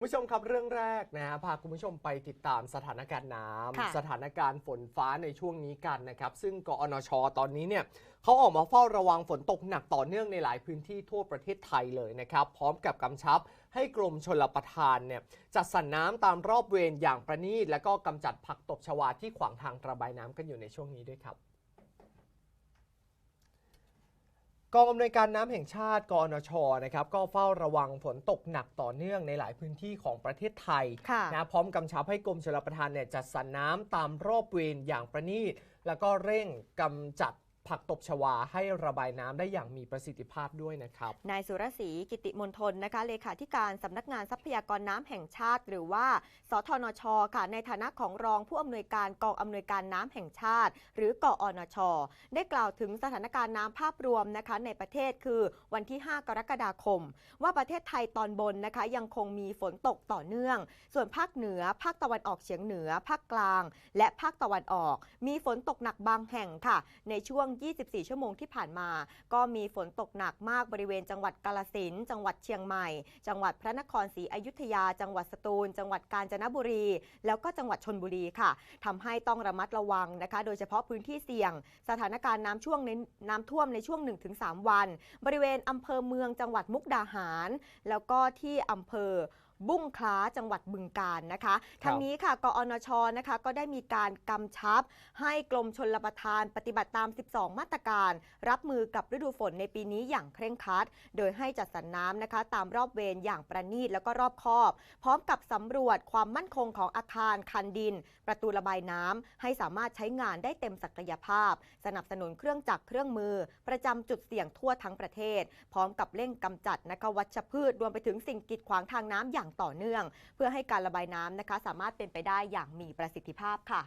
คุณผู้ชมครับเรื่องแรกนะฮะพาคุณผู้ชมไปติดตามสถานการณ์น้ค่ะำสถานการณ์ฝนฟ้าในช่วงนี้กันนะครับ ซึ่งกอนช ตอนนี้เนี่ยเขาออกมาเฝ้าระวังฝนตกหนักต่อเนื่องในหลายพื้นที่ทั่วประเทศไทยเลยนะครับ พร้อมกับกำชับให้กรมชลประทานเนี่ยจัดสรรน้ำตามรอบเวรอย่างประณีต และก็กำจัดผักตบชวาที่ขวางทางระบายน้ำกันอยู่ในช่วงนี้ด้วยครับ กองอำนวยการน้ำแห่งชาติกอนชนะครับก็เฝ้าระวังฝนตกหนักต่อเนื่องในหลายพื้นที่ของประเทศไทยค่ะนะพร้อมกำชับให้กรมชลประทานเนี่ยจัดสรรน้ำตามรอบเวรอย่างประณีตแล้วก็เร่งกำจัด ผักตบชวาให้ระบายน้ำได้อย่างมีประสิทธิภาพด้วยนะครับ นายสุรศรีกิติมนทนนะคะเลขาธิการสำนักงานทรัพยากรน้ำแห่งชาติ หรือว่า สทนชค่ะในฐานะของรองผู้อำนวยการกองอำนวยการน้ำแห่งชาติ หรือกอนช ได้กล่าวถึงสถานการณ์น้ำภาพรวมนะคะในประเทศคือวันที่ 5 กรกฎาคม ว่าประเทศไทยตอนบนนะคะยังคงมีฝนตกต่อเนื่อง ส่วนภาคเหนือ ภาคตะวันออกเฉียงเหนือ ภาคกลาง และภาคตะวันออก มีฝนตกหนักบางแห่งค่ะ ในช่วง24 ชั่วโมงที่ผ่านมา ก็มีฝนตกหนักมากบริเวณจังหวัดกาลสินจังหวัดเชียงใหม่ จังหวัดพระนครศรีอยุธยา จังหวัดสตูล จังหวัดกาญจนบุรี แล้วก็จังหวัดชนบุรีค่ะทำให้ต้องระมัดระวังนะคะ โดยเฉพาะพื้นที่เสี่ยง สถานการณ์น้ำช่วงในน้ำท่วมในช่วง 1-3 วัน บริเวณอำเภอเมืองจังหวัดมุกดาหาร แล้วก็ที่อำเภอ บุ้งคล้าจังหวัดบึงกาฬนะคะทั้งนี้ค่ะ กอนชนะคะก็ได้มีการกำชับ ให้กรมชนประทานปฏิบัติตาม 12 มาตรการ รับมือกับฤดูฝนในปีนี้อย่างเคร่งครัด โดยให้จัดสรรน้ำนะคะ ตามรอบเวรอย่างประณีตแล้วก็รอบคอบ พร้อมกับสำรวจความมั่นคงของอาคารคันดิน ประตูระบายน้ำให้สามารถใช้งานได้เต็มศักยภาพ สนับสนุนเครื่องจักรเครื่องมือ ประจำจุดเสี่ยงทั่วทั้งประเทศ พร้อมกับเร่งกำจัดนะคะวัชพืชรวมไปถึงสิ่งกีดขวางทางน้ำอย่างต่อเนื่อง เพื่อให้การระบายน้ำนะคะ สามารถเป็นไปได้อย่างมีประสิทธิภาพค่ะ